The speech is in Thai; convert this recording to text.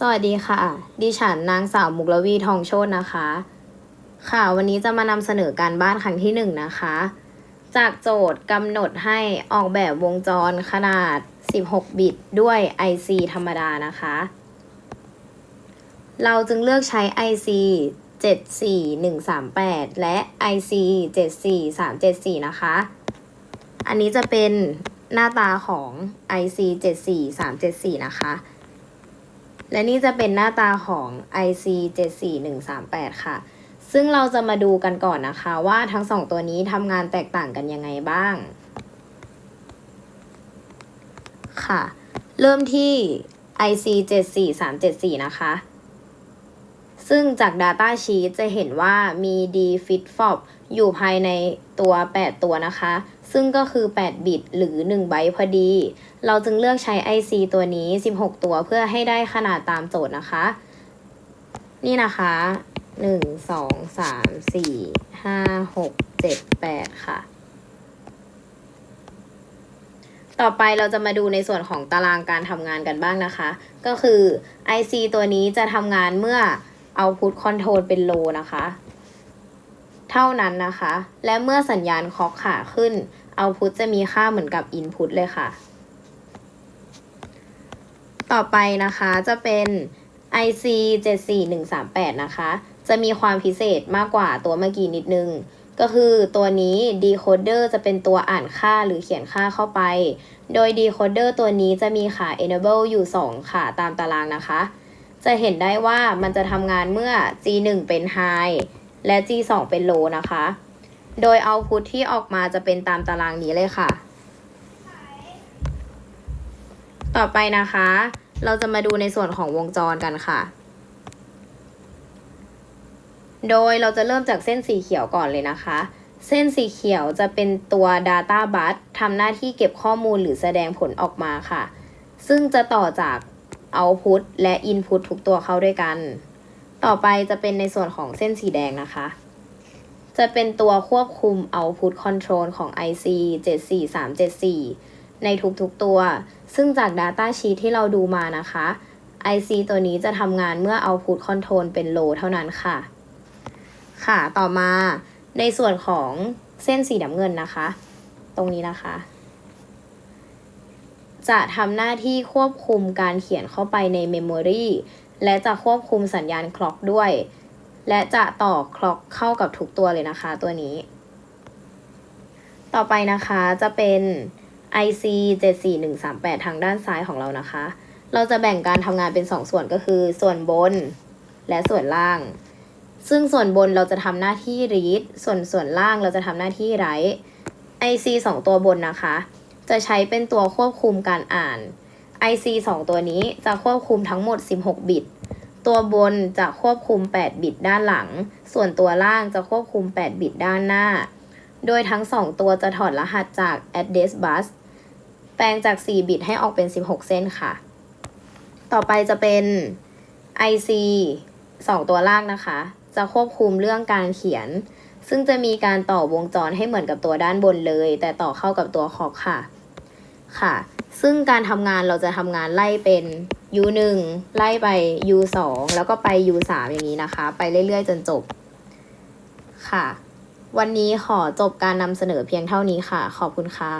สวัสดีค่ะ ดิฉันนางสาวมุกลวีทองโชตนะคะ ค่ะ วันนี้จะมานำเสนอการบ้านครั้งที่หนึ่งนะคะ จากโจทย์กำหนดให้ออกแบบวงจรขนาด 16 บิตด้วย IC ธรรมดานะคะ เราจึงเลือกใช้ IC 74138 และ IC 74374 นะคะ อันนี้จะเป็นหน้าตาของ IC 74374 นะคะ และนี่จะเป็นหน้าตาของ IC 74138 ค่ะ ซึ่งเราจะมาดูกันก่อนนะคะว่าทั้งสองตัวนี้ทำงานแตกต่างกันยังไงบ้าง ค่ะ เริ่มที่ IC 74374 นะคะ ซึ่งจาก Data Sheet จะเห็นว่ามี d f i t f o p อยู่ภายในตัว 8 ตัวนะคะ ซึ่งก็คือ 8 บิตหรือ 1 ไบต์พอดี เราจึงเลือกใช้ IC ตัวนี้ 16 ตัวเพื่อให้ได้ขนาดตามโจทย์นะคะ นี่นะคะ 1 2 3 4 5 6 7 8 ค่ะ ต่อไปเราจะมาดูในส่วนของตารางการทำงานกันบ้างนะคะ ก็คือ IC ตัวนี้จะทำงานเมื่อ Output Control เป็น low นะคะ เท่านั้นนะคะ และเมื่อสัญญาณค็อกขาขึ้น Output จะมีค่าเหมือนกับ Input เลยค่ะ ต่อไปนะคะจะเป็น IC 74138 นะคะ จะมีความพิเศษมากกว่าตัวเมื่อกี้นิดนึง ก็คือตัวนี้ decoder จะเป็นตัวอ่านค่าหรือเขียนค่าเข้าไป โดย decoder ตัวนี้จะมีขา enable อยู่ 2 ขาตามตารางนะคะ จะเห็นได้ว่ามันจะทำงานเมื่อ G1 เป็น high และ G2 เป็น low นะคะ โดย output ที่ออกมาจะเป็นตามตารางนี้เลยค่ะ ต่อไปนะคะ เราจะมาดูในส่วนของวงจรกันค่ะ โดยเราจะเริ่มจากเส้นสีเขียวก่อนเลยนะคะ เส้นสีเขียวจะเป็นตัว Data Bus ทำหน้าที่เก็บข้อมูลหรือแสดงผลออกมาค่ะ ซึ่งจะต่อจาก Output และ Input ทุกตัวเข้าด้วยกัน ต่อไปจะเป็นในส่วนของเส้นสีแดงนะคะ จะเป็นตัวควบคุม Output Control ของ IC 74374 ในทุกๆตัว ซึ่งจาก Data Sheet ที่เราดูมานะคะ IC ตัวนี้จะทำงานเมื่อ Output Control เป็น low เท่านั้นค่ะ ค่ะ ต่อมาในส่วนของเส้นสีน้ำเงินนะคะ ตรงนี้นะคะ จะทำหน้าที่ควบคุมการเขียนเข้าไปในเมมโมรีและจะควบคุมสัญญาณคล็อกด้วย และจะต่อคล็อกเข้ากับทุกตัวเลยนะคะตัวนี้ ต่อไปนะคะจะเป็น IC 74138 ทางด้านซ้ายของเรานะคะ เราจะแบ่งการทำงานเป็น 2 ส่วนก็คือ ส่วนบนและส่วนล่าง ซึ่งส่วนบนเราจะทำหน้าที่ read ส่วนส่วนล่างเราจะทำหน้าที่ write IC 2 ตัวบนนะคะ จะใช้เป็นตัวควบคุมการอ่าน IC 2 ตัวนี้จะควบคุมทั้งหมด 16 บิต ตัวบนจะควบคุม 8 บิตด้านหลัง ส่วนตัวล่างจะควบคุม 8 บิตด้านหน้า โดยทั้ง 2 ตัวจะถอดรหัสจาก address bus แปลงจาก 4 บิตให้ออกเป็น 16 เส้นค่ะ ต่อไปจะเป็น IC 2 ตัวล่างนะคะ จะควบคุมเรื่องการเขียน ซึ่งจะมีการต่อวงจรให้เหมือนกับตัวด้านบนเลย แต่ต่อเข้ากับตัวคอกค่ะ ค่ะ ซึ่งการทำงานเราจะทำงานไล่เป็น U1 ไล่ไป U2 แล้วก็ไป U3 อย่างนี้นะคะ ไปเรื่อยๆ จนจบ ค่ะ วันนี้ขอจบการนำเสนอเพียงเท่านี้ค่ะ ขอบคุณค่ะ